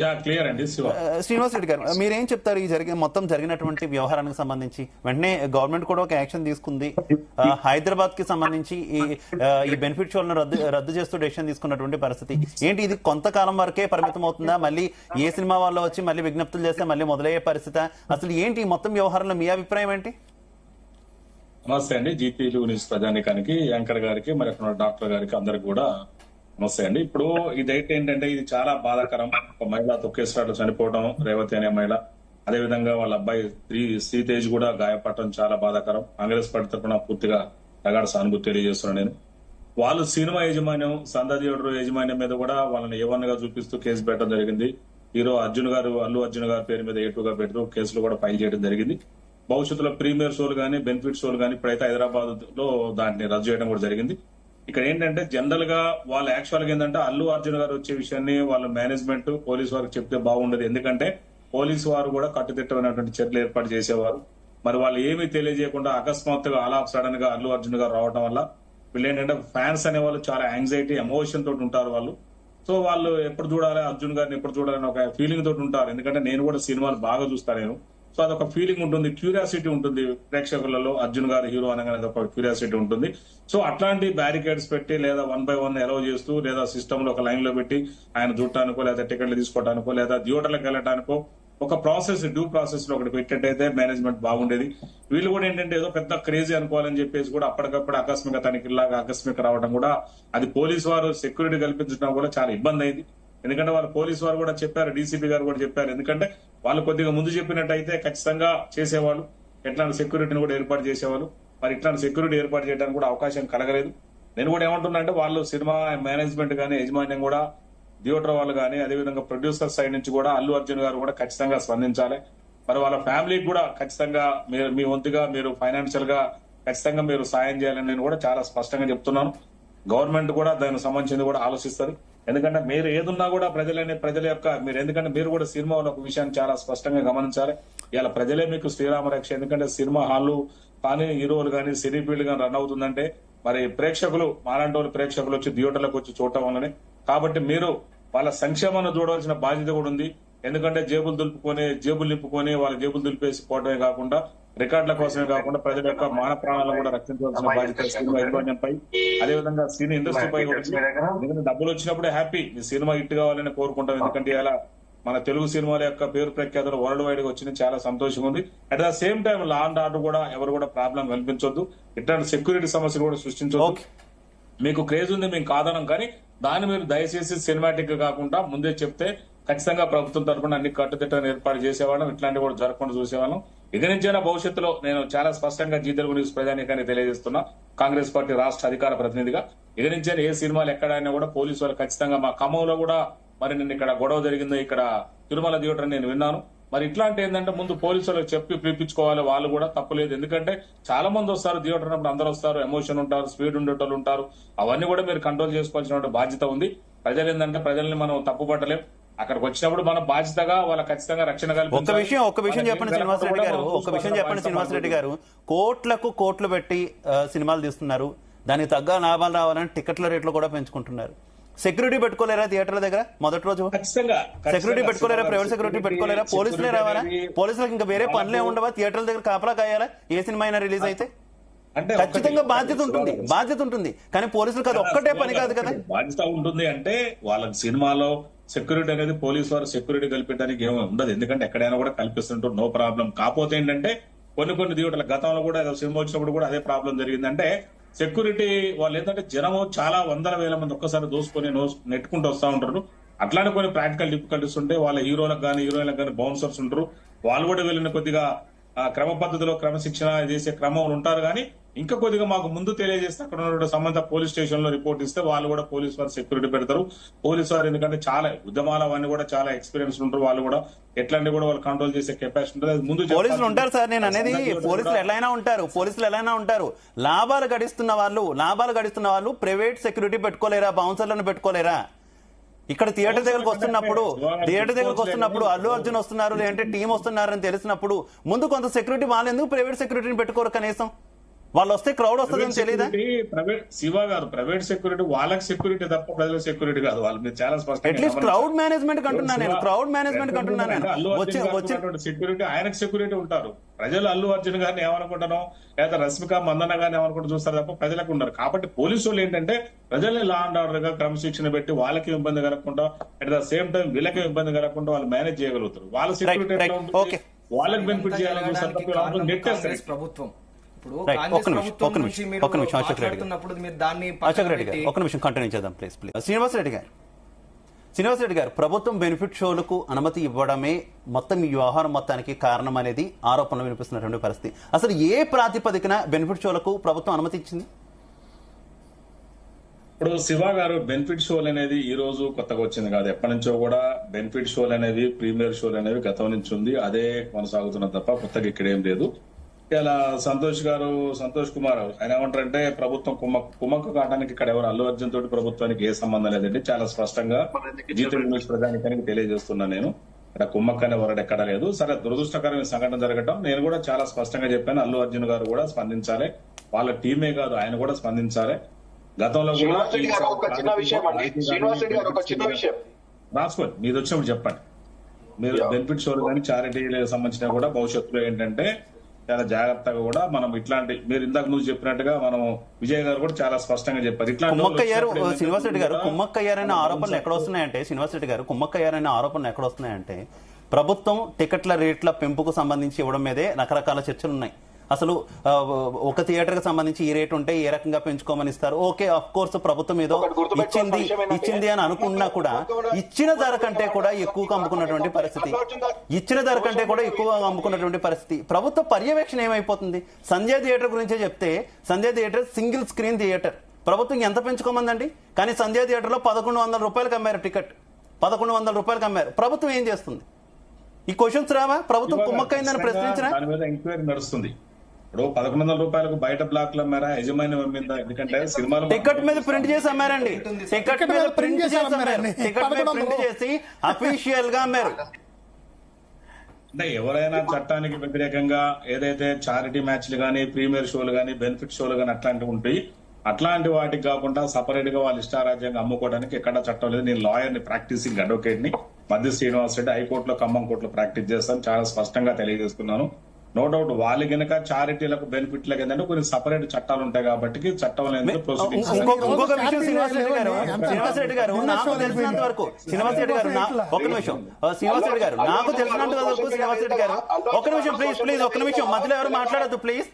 శ్రీనివాస్ రెడ్డి గారు మీరేం చెప్తారు? ఈ జరిగిన మొత్తం జరిగినటువంటి వ్యవహారానికి సంబంధించి. వెంటనే గవర్నమెంట్ కూడా ఒక యాక్షన్ తీసుకుంది. హైదరాబాద్కి సంబంధించి ఈ ఈ బెనిఫిట్ షోలను రద్దు రద్దు చేస్తూ డెసిషన్ తీసుకున్నటువంటి పరిస్థితి. ఏంటి ఇది కొంతకాలం వరకే పరిమితం అవుతుందా? మళ్ళీ ఏ సినిమా వాళ్ళు వచ్చి మళ్ళీ విజ్ఞప్తులు చేస్తే మళ్ళీ మొదలయ్యే పరిస్థితి? అసలు ఏంటి ఈ మొత్తం వ్యవహారంలో మీ అభిప్రాయం ఏంటి? నమస్తే అండి జీపీలు న్యూస్ ప్రజానికానికి యాంకర్ గారికి మరి డాక్టర్ గారికి అందరికి కూడా నమస్తే అండి ఇప్పుడు ఇదైతే ఏంటంటే ఇది చాలా బాధాకరం. ఒక మహిళ తొక్కేసినట్లు చనిపోవడం రేవతి అనే మహిళ. అదే విధంగా వాళ్ళ అబ్బాయి శ్రీ శ్రీతేజ్ కూడా గాయపడటం చాలా బాధాకరం. కాంగ్రెస్ పార్టీ తరఫున పూర్తిగా తగాడ సానుభూతి తెలియజేస్తున్నాను నేను. వాళ్ళు సినిమా యాజమాన్యం సందర్శకుడు యాజమాన్యం మీద కూడా వాళ్ళని ఏవన్గా చూపిస్తూ కేసు పెట్టడం జరిగింది. హీరో అర్జున్ గారు అల్లు అర్జున్ గారి పేరు మీద ఏటుగా పెడుతూ కేసులు కూడా ఫైల్ చేయడం జరిగింది. భవిష్యత్తులో ప్రీమియర్ షోలు కానీ బెనిఫిట్ షోలు కానీ ఇప్పుడైతే హైదరాబాద్లో దాన్ని రద్దు చేయడం కూడా జరిగింది. ఇక్కడ ఏంటంటే జనరల్గా వాళ్ళు యాక్చువల్గా ఏంటంటే అల్లు అర్జున్ గారు వచ్చే విషయాన్ని వాళ్ళ మేనేజ్మెంట్ పోలీస్ వారికి చెప్తే బాగుండదు. ఎందుకంటే పోలీసు వారు కూడా కట్టుదిట్టమైనటువంటి చర్యలు ఏర్పాటు చేసేవారు. మరి వాళ్ళు ఏమీ తెలియజేయకుండా అకస్మాత్తుగా అలా సడన్గా అల్లు అర్జున్ గారు రావడం వల్ల వీళ్ళు ఏంటంటే ఫ్యాన్స్ అనే వాళ్ళు చాలా యాంగ్జైటీ ఎమోషన్ తోటి ఉంటారు వాళ్ళు. సో వాళ్ళు ఎప్పుడు చూడాలి అర్జున్ గారిని ఎప్పుడు చూడాలని ఒక ఫీలింగ్ తోటి ఉంటారు. ఎందుకంటే నేను కూడా సినిమాలు బాగా చూస్తాను నేను. సో అదొక ఫీలింగ్ ఉంటుంది క్యూరియాసిటీ ఉంటుంది ప్రేక్షకులలో. అర్జున్ గారు హీరో అనగానే ఒక క్యూరియాసిటీ ఉంటుంది. సో అట్లాంటి బ్యారికేడ్స్ పెట్టి లేదా వన్ బై వన్ ఎలవ్ చేస్తూ లేదా సిస్టమ్లో ఒక లైన్లో పెట్టి ఆయన చూడటానికో లేదా టికెట్లు తీసుకోవటానికో లేదా థియేటర్లకు వెళ్ళటానికో ఒక ప్రాసెస్ డ్యూ ప్రాసెస్లో ఒకటి పెట్టేటైతే మేనేజ్మెంట్ బాగుండేది. వీళ్ళు కూడా ఏంటంటే ఏదో పెద్ద క్రేజీ అనుకోవాలని చెప్పేసి కూడా అప్పటికప్పుడు ఆకస్మిక తనిఖీలాగా ఆకస్మిక రావడం కూడా అది పోలీసు వారు సెక్యూరిటీ కల్పించడం కూడా చాలా ఇబ్బంది అయింది. ఎందుకంటే వాళ్ళు పోలీసు వారు కూడా చెప్పారు డీసీపీ గారు కూడా చెప్పారు. ఎందుకంటే వాళ్ళు కొద్దిగా ముందు చెప్పినట్టయితే ఖచ్చితంగా చేసేవాళ్ళు. ఎట్లాంటి సెక్యూరిటీని కూడా ఏర్పాటు చేసేవాళ్ళు. మరి ఇట్లాంటి సెక్యూరిటీ ఏర్పాటు చేయడానికి కూడా అవకాశం కలగలేదు. నేను కూడా ఏమంటున్నా అంటే వాళ్ళు సినిమా మేనేజ్మెంట్ కానీ యజమాన్యం కూడా థియేటర్ వాళ్ళు కానీ అదేవిధంగా ప్రొడ్యూసర్ సైడ్ నుంచి కూడా అల్లు అర్జున్ గారు కూడా ఖచ్చితంగా స్పందించాలి. మరి వాళ్ళ ఫ్యామిలీకి కూడా ఖచ్చితంగా మీరు మీ వంతుగా మీరు ఫైనాన్షియల్గా ఖచ్చితంగా మీరు సాయం చేయాలని నేను కూడా చాలా స్పష్టంగా చెప్తున్నాను. గవర్నమెంట్ కూడా దానికి సంబంధించింది కూడా ఆలోచిస్తారు ఎందుకంటే మీరు ఏదున్నా కూడా ప్రజలనే ప్రజల యొక్క మీరు ఎందుకంటే మీరు కూడా సినిమాలో ఒక విషయాన్ని చాలా స్పష్టంగా గమనించాలి. ఇలా ప్రజలే మీకు శ్రీరామ రక్ష ఎందుకంటే సినిమా హాళ్ళు కానీ హీరోలు కానీ సినీ ఫీల్డ్ కానీ రన్ అవుతుందంటే మరి ప్రేక్షకులు మాలాంటి ప్రేక్షకులు వచ్చి థియేటర్లకు వచ్చి చూడటం వల్లనే. కాబట్టి మీరు వాళ్ళ సంక్షేమాన్ని చూడవలసిన బాధ్యత కూడా ఉంది. ఎందుకంటే జేబులు దులుపుకొని జేబులు నింపుకొని వాళ్ళ జేబులు దులిపేసి పోవడమే కాకుండా రికార్డుల కోసమే కాకుండా ప్రజల యొక్క మాన ప్రాణాలను కూడా రక్షించవలసిన బాధ్యత సినిమా యాజమాన్యంపై. అదేవిధంగా సినీ ఇండస్ట్రీపై ఉంది. ఎందుకంటే డబ్బులు వచ్చినప్పుడే హ్యాపీ. ఈ సినిమా హిట్ కావాలని కోరుకుంటాం. ఎందుకంటే ఇలా మన తెలుగు సినిమాల యొక్క పేరు ప్రఖ్యాతులు వరల్డ్ వైడ్గా వచ్చింది చాలా సంతోషం ఉంది. At the same time law and order కూడా ఎవరు కూడా ప్రాబ్లం కల్పించొద్దు. ఇట్లాంటి సెక్యూరిటీ సమస్యలు కూడా సృష్టించొద్దు. ఓకే మీకు క్రేజ్ ఉంది మేము కాదనం కానీ దాన్ని మీరు దయచేసి సినిమాటిక్గా కాకుండా ముందే చెప్తే ఖచ్చితంగా ప్రభుత్వం తరఫున అన్ని కట్టుదిట్టని ఏర్పాటు చేసేవాళ్ళం. ఇట్లాంటివి కూడా జరగకుండా చూసేవాళ్ళం. ఇక నుంచైనా భవిష్యత్తులో నేను చాలా స్పష్టంగా జీ తెలుగు న్యూస్ ప్రజానికాన్ని తెలియజేస్తున్నా. కాంగ్రెస్ పార్టీ రాష్ట్ర అధికార ప్రతినిధిగా. ఇక నుంచైనా ఏ సినిమాలు ఎక్కడైనా కూడా పోలీసు వాళ్ళు ఖచ్చితంగా మా ఖమ్మంలో కూడా మరి నేను ఇక్కడ గొడవ జరిగిందో ఇక్కడ తిరుమల థియేటర్ నేను విన్నాను. మరి ఇట్లాంటి ఏంటంటే ముందు పోలీసులకు చెప్పి పిలిపించుకోవాలి వాళ్ళు కూడా తప్పలేదు. ఎందుకంటే చాలా మంది వస్తారు థియేటర్ అప్పుడు అందరూ వస్తారు. ఎమోషన్ ఉంటారు స్పీడ్ ఉండేటోళ్ళు ఉంటారు. అవన్నీ కూడా మీరు కంట్రోల్ చేసుకోవాల్సిన బాధ్యత ఉంది. ప్రజలు ఏంటంటే ప్రజల్ని మనం తప్పుపట్టలేం. అక్కడికి వచ్చినప్పుడు మన బాధ్యతగా వాళ్ళ ఖచ్చితంగా రక్షణ ఒక్క కల్పించాలి. విషయం ఒక్క విషయం చెప్పండి శ్రీనివాస్ రెడ్డి గారు ఒక్క విషయం చెప్పండి శ్రీనివాస్ రెడ్డి. గారు. కోట్లకు కోట్లు పెట్టి సినిమాలు తీస్తున్నారు. దానికి తగ్గ లాభాలు రావాలని టికెట్ల రేట్లు కూడా పెంచుకుంటున్నారు. సెక్యూరిటీ పెట్టుకోలేరా థియేటర్ల దగ్గర మొదటి రోజు? సెక్యూరిటీ పెట్టుకోలేరా ప్రైవేట్ సెక్యూరిటీ పెట్టుకోలేరా? పోలీసులే రావాలా? పోలీసులకు ఇంకా వేరే పనులే ఉండవా? థియేటర్ల దగ్గర కాపలా కాయాలా? ఏ సినిమా అయినా రిలీజ్ అయితే? అంటే ఖచ్చితంగా బాధ్యత ఉంటుంది బాధ్యత ఉంటుంది. కానీ పోలీసులకు అది ఒక్కటే పని కాదు కదా. బాధ్యత ఉంటుంది అంటే వాళ్ళ సినిమాలో సెక్యూరిటీ అనేది పోలీసు వారు సెక్యూరిటీ కల్పించడానికి ఏమో ఉండదు. ఎందుకంటే ఎక్కడైనా కూడా కల్పిస్తుంటారు. No problem. కాకపోతే ఏంటంటే కొన్ని కొన్ని థియేటర్ల గతంలో కూడా సినిమా వచ్చినప్పుడు కూడా అదే ప్రాబ్లం జరిగిందంటే సెక్యూరిటీ వాళ్ళు ఏంటంటే జనము చాలా వందల వేల మంది ఒక్కసారి దోసుకొని నెట్టుకుంటూ వస్తూ ఉంటారు. అట్లానే కొన్ని ప్రాక్టికల్ డిఫికల్టీస్ ఉంటే వాళ్ళ హీరోలకు కానీ హీరోయిన్లకు కానీ బౌన్సర్స్ ఉంటారు. వాళ్ళు కూడా వెళ్ళిన కొద్దిగా క్రమ పద్ధతిలో క్రమశిక్షణ చేసే క్రమం ఉంటారు. కానీ ఇంకా కొద్దిగా మాకు ముందు తెలియజేస్తే అక్కడ ఉన్న సంబంధిత పోలీస్ స్టేషన్లో రిపోర్ట్ ఇస్తే వాళ్ళు కూడా పోలీస్ వారు సెక్యూరిటీ పెడతారు. పోలీస్ వారు ఎందుకంటే చాలా ఉద్యమాలు అవన్నీ కూడా చాలా ఎక్స్పీరియన్స్ ఉంటారు. వాళ్ళు కూడా ఎట్లాంటి కూడా వాళ్ళు కంట్రోల్ చేసే కెపాసిటీ ఉంటుంది. ముందు పోలీసులు. ఉంటారు సార్ నేను అనేది పోలీసులు ఎలా ఉంటారు పోలీసులు ఎలా ఉంటారు. లాభాలు గడిస్తున్న వాళ్ళు లాభాలు గడిస్తున్న వాళ్ళు ప్రైవేట్ సెక్యూరిటీ పెట్టుకోలేరా బౌన్సర్లను పెట్టుకోలేరా? ఇక్కడ థియేటర్ దగ్గరకు వస్తున్నప్పుడు థియేటర్ దగ్గరకు వస్తున్నప్పుడు అల్లు అర్జున్ వస్తున్నారు లేదంటే టీం వస్తున్నారు అని తెలిసినప్పుడు ముందు కొంత సెక్యూరిటీ వాళ్ళు ఎందుకు ప్రైవేట్ సెక్యూరిటీని పెట్టుకోరు కనీసం? వాళ్ళు వస్తే క్రౌడ్ తెలియదా సెక్యూరిటీ ప్రైవేట్ శివ గారు ప్రైవేట్ సెక్యూరిటీ వాళ్ళకి సెక్యూరిటీ తప్ప ప్రజల సెక్యూరిటీ కాదు. వాళ్ళు మీరు చాలా స్పష్టంగా అట్లీస్ట్. క్రౌడ్ మేనేజ్మెంట్ కంటున్నాను నేను. క్రౌడ్ మేనేజ్మెంట్ కంటున్నాను నేను. అల్లు వచ్చి సెక్యూరిటీ ఆయనకు సెక్యూరిటీ ఉంటారు. ప్రజలు అల్లు అర్జున్ గారిని ఏమనుకుంటానో లేదా రష్మిక మందన్న గారిని ఏమనుకుంటూ చూస్తారు తప్ప ప్రజలకు ఉన్నారు కాబట్టి పోలీసు వాళ్ళు ఏంటంటే ప్రజల్ని లా అండ్ ఆర్డర్గా క్రమశిక్షణ పెట్టి వాళ్ళకి ఇబ్బంది కలగకుండా అట్ ద సేమ్ టైం వీళ్ళకి ఇబ్బంది కలగకుండా వాళ్ళు మేనేజ్ చేయగలుగుతారు. వాళ్ళ సెక్యూరిటీ. వాళ్ళకి బెనిఫిట్ చేయాలని చూస్తారు ప్రభుత్వం. ఒక్క నిమిషం, రెడ్డి గారు. మాట్లాడుతున్నప్పుడు మీరు దాన్ని అశోక్ పక్కన రెడ్డి గారు పెట్టి ఒక నిమిషం కంటిన్యూ చేద్దాం ప్లీజ్ ప్లీజ్ శ్రీనివాస్ రెడ్డి గారు. శ్రీనివాస్ రెడ్డి గారు ప్రభుత్వం బెనిఫిట్ షోలకు అనుమతి ఇవ్వడమే మొత్తం ఈ వ్యవహారం మొత్తానికి కారణం అనేది ఆరోపణలు వినిపిస్తున్నటువంటి పరిస్థితి. అసలు ఏ ప్రాతిపదికన బెనిఫిట్ షోలకు ప్రభుత్వం అనుమతి ఇచ్చింది? ఇప్పుడు శివ గారు బెనిఫిట్ షోలు అనేది ఈ రోజు కొత్తగా వచ్చింది కాదు. ఎప్పటి నుంచో కూడా బెనిఫిట్ షోలు అనేవి ప్రీమియర్ షోలు అనేవి గతం నుంచి ఉంది. అదే కొనసాగుతున్నది తప్ప కొత్తగా ఇక్కడ ఏం లేదు. ఇలా సంతోష్ గారు సంతోష్ కుమార్ ఆయన ఏమంటారంటే ప్రభుత్వం కుమ్మ కుమ్మక్క కావడానికి ఇక్కడ ఎవరు అల్లు అర్జున్ తోటి ప్రభుత్వానికి ఏ సంబంధం లేదండి. చాలా స్పష్టంగా జీతం న్యూస్ ప్రధానికానికి తెలియజేస్తున్నా నేను. ఇక్కడ కుమ్మక్క అనే వరడు ఎక్కడ లేదు. సరే దురదృష్టకరమైన సంఘటన జరగటం. నేను కూడా చాలా స్పష్టంగా చెప్పాను. అల్లు అర్జున్ గారు కూడా స్పందించాలి. వాళ్ళ టీమే కాదు ఆయన కూడా స్పందించాలి. గతంలో కూడా రాసుకోండి. మీరు వచ్చినప్పుడు చెప్పండి. మీరు. బెనిఫిట్ షోలు కానీ చారిటీలకు సంబంధించిన కూడా భవిష్యత్తులో ఏంటంటే చాలా జాగ్రత్తగా కూడా మనం ఇట్లాంటి మీరు ఇందాక ముందు చెప్పినట్టుగా మనం విజయ్ గారు కూడా చాలా స్పష్టంగా చెప్పారు. కుమ్మక్కయ్యారు శ్రీనివాస్ రెడ్డి గారు కుమ్మక్కయ్యారనే ఆరోపణలు ఎక్కడ వస్తున్నాయంటే శ్రీనివాస్ రెడ్డి గారు కుమ్మక్కయ్యారనే ఆరోపణలు ఎక్కడ వస్తున్నాయంటే ప్రభుత్వం టికెట్ల రేట్ల పెంపుకు సంబంధించి ఇవ్వడం మీదే రకరకాల చర్చలు ఉన్నాయి. అసలు ఒక థియేటర్కి సంబంధించి ఈ రేట్ ఉంటే ఏ రకంగా పెంచుకోమని ఇస్తారు. ఓకే అఫ్ కోర్స్ ప్రభుత్వం ఏదో ఇచ్చింది ఇచ్చింది అని అనుకున్నా కూడా ఇచ్చిన ధర కంటే కూడా ఎక్కువగా అమ్ముకున్నటువంటి పరిస్థితి. ఇచ్చిన ధర కంటే కూడా ఎక్కువగా అమ్ముకున్నటువంటి పరిస్థితి. ప్రభుత్వ పర్యవేక్షణ ఏమైపోతుంది? సంజయ్ థియేటర్ గురించే చెప్తే Sanjay theatre single screen theatre. ప్రభుత్వం ఎంత పెంచుకోమందండి? కానీ సంజయ్ థియేటర్లో పదకొండు వందల రూపాయలకు అమ్మారు టికెట్. పదకొండు వందల రూపాయలకు అమ్మారు. ప్రభుత్వం ఏం చేస్తుంది? ఈ క్వశ్చన్స్ రావా? ప్రభుత్వం కుమ్మక్కైందని ప్రశ్నించరా దాని మీద ఎంక్వైరీ నడుస్తుంది. ఇప్పుడు పదకొండు వందల రూపాయలకు బయట బ్లాక్లో అమ్మారా యజమాని మీద ఎందుకంటే సినిమాలు టికెట్ మీద ప్రింట్ చేసి అమ్మారండి. టికెట్ మీద ప్రింట్ చేసి అమ్మారు. టికెట్ మీద ప్రింట్ చేసి అఫీషియల్గా అమ్మారు. అంటే ఎవరైనా చట్టానికి వ్యతిరేకంగా ఏదైతే చారిటీ మ్యాచ్లు కానీ ప్రీమియర్ షోలు కానీ బెనిఫిట్ షోలు కానీ అట్లాంటివి ఉంటాయి అట్లాంటి వాటికి కాకుండా సపరేట్గా వాళ్ళు ఇష్టారాజ్యంగా అమ్ముకోవడానికి ఎక్కడ చట్టం లేదు. నేను లాయర్ని ప్రాక్టీసింగ్ అడ్వకేట్ని మధ్య శ్రీనివాస్ రెడ్డి హైకోర్టులో ఖమ్మం కోర్టులో ప్రాక్టీస్ చేస్తాను. చాలా స్పష్టంగా తెలియజేస్తున్నాను. నో డౌట్ వాళ్ళు గనక చారిటీలకు బెనిఫిట్లకు ఏంటంటే కొన్ని సపరేట్ చట్టాలు ఉంటాయి కాబట్టి చట్టం లేదు ప్రొసీడింగ్స్ ఇంకొక ఇంకొక విషయం శ్రీనివాస్ రెడ్డి గారు శ్రీనివాస్ రెడ్డి గారు నాకు తెలిసినంత వరకు శ్రీనివాస్ రెడ్డి గారు నా- ఒక నిమిషం. శ్రీనివాస్ రెడ్డి గారు నాకు తెలిసినంత వరకు శ్రీనివాస్ రెడ్డి గారు ఒక నిమిషం ప్లీజ్ ప్లీజ్ ఒక నిమిషం మధ్యలో ఎవరు మాట్లాడద్దు ప్లీజ్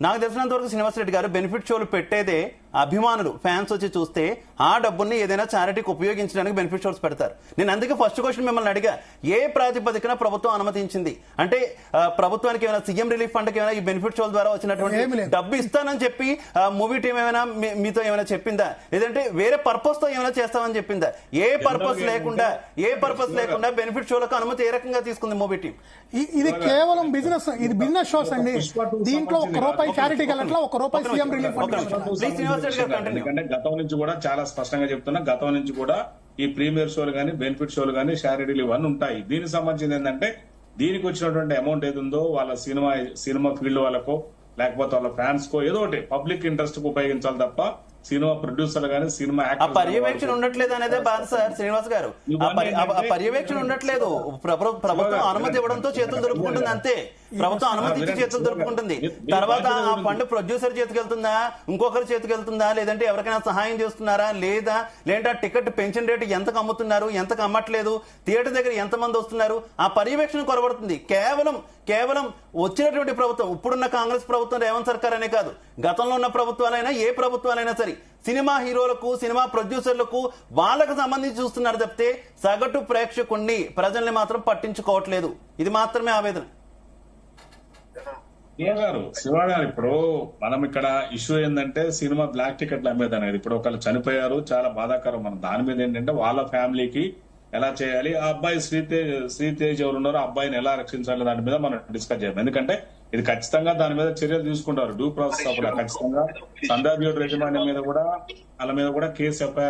నాకు తెలిసినంత వరకు శ్రీనివాస్ రెడ్డి గారు బెనిఫిట్ షోలు పెట్టేదే అభిమానులు ఫ్యాన్స్ వచ్చి చూస్తే ఆ డబ్బుని ఏదైనా చారిటీకి ఉపయోగించడానికి బెనిఫిట్ షోస్ పెడతారు. నేను అందుకే ఫస్ట్ క్వశ్చన్ మిమ్మల్ని అడిగా ఏ ప్రాతిపదికన ప్రభుత్వం అనుమతించింది? అంటే ప్రభుత్వానికి ఏమైనా సీఎం రిలీఫ్ ఫండ్ ఏమైనా ఈ బెనిఫిట్ షోల ద్వారా వచ్చినటువంటి. డబ్బు ఇస్తానని చెప్పి మూవీ టీం ఏమైనా మీతో ఏమైనా చెప్పిందా? లేదంటే వేరే పర్పస్తో ఏమైనా చేస్తామని చెప్పిందా? ఏ పర్పస్ లేకుండా ఏ పర్పస్ లేకుండా బెనిఫిట్ షోలకు అనుమతి ఏ రకంగా తీసుకుంది మూవీ టీం? ఇది కేవలం బిజినెస్ ఇది బిజినెస్ షోస్ అండి. దీంట్లో ఒక రూపాయి వెళ్ళట్లా ఒక రూపాయి సీఎం రిలీఫ్. ప్లీజ్ శ్రీనివాస్ ఎందుకంటే గతం నుంచి కూడా చాలా స్పష్టంగా చెప్తున్నా గతం నుంచి కూడా ఈ ప్రీమియర్ షోలు కానీ బెనిఫిట్ షోలు కానీ షారిటీలు ఇవన్నీ ఉంటాయి. దీనికి సంబంధించింది ఏంటంటే దీనికి వచ్చినటువంటి అమౌంట్ ఏది ఉందో వాళ్ళ సినిమా సినిమా ఫీల్డ్ వాళ్ళకో లేకపోతే వాళ్ళ ఫ్యాన్స్ కో ఏదో ఒకటి పబ్లిక్ ఇంట్రెస్ట్కు ఉపయోగించాలి తప్ప సినిమా ప్రొడ్యూసర్ గానీ సినిమా పర్యవేక్షణ ఉండట్లేదు అనేదే బాధ సార్ శ్రీనివాస్ గారు. పర్యవేక్షణ ఉండట్లేదు. ప్రభు- ప్రభుత్వం అనుమతి ఇవ్వడంతో చేతులు దొరుకుతుంటుంది అంతే. ప్రభుత్వం అనుమతి ఇచ్చి చేతులు దొరుకుతుంటుంది తర్వాత ఆ ఫండ్ ప్రొడ్యూసర్ చేతికి వెళ్తుందా ఇంకొకరి చేతికి వెళ్తుందా లేదంటే ఎవరికైనా సహాయం చేస్తున్నారా? లేదా లేదంటే ఆ టికెట్ పెన్షన్ రేటు ఎంతకు అమ్ముతున్నారు? ఎంతకు అమ్మట్లేదు? థియేటర్ దగ్గర ఎంత మంది వస్తున్నారు? ఆ పర్యవేక్షణ కొరబడుతుంది. కేవలం కేవలం వచ్చినటువంటి ప్రభుత్వం ఇప్పుడున్న కాంగ్రెస్ ప్రభుత్వం రేవంత్ సర్కార్ అనే కాదు. గతంలో ఉన్న ప్రభుత్వాలైనా ఏ ప్రభుత్వాలైనా సరే సినిమా హీరోలకు సినిమా ప్రొడ్యూసర్లకు వాళ్ళకు సంబంధించి చూస్తున్నారు తప్పితే సగటు ప్రేక్షకుణ్ణి ప్రజల్ని మాత్రం పట్టించుకోవట్లేదు. ఇది మాత్రమే ఆవేదన. గారు శివ గారు ఇప్పుడు మనం ఇక్కడ ఇష్యూ ఏంటంటే సినిమా బ్లాక్ టికెట్లు అమ్మేది అనేది ఇప్పుడు ఒకళ్ళు చనిపోయారు చాలా బాధాకరం. మనం దాని మీద ఏంటంటే వాళ్ళ ఫ్యామిలీకి ఎలా చేయాలి ఆ అబ్బాయి శ్రీతేజ్ శ్రీతేజ్ ఎవరు ఉన్నారో ఆ అబ్బాయిని ఎలా రక్షించాలి దాని మీద మనం డిస్కస్ చేయాలి ఎందుకంటే ఇది ఖచ్చితంగా దాని మీద చర్యలు తీసుకుంటారు. డ్యూ ప్రాసెస్ అప్పుడు ఖచ్చితంగా సంధ్యాబ్యూడ్ యజమాని మీద కూడా వాళ్ళ మీద కూడా కేసు ఎఫ్ఐఆర్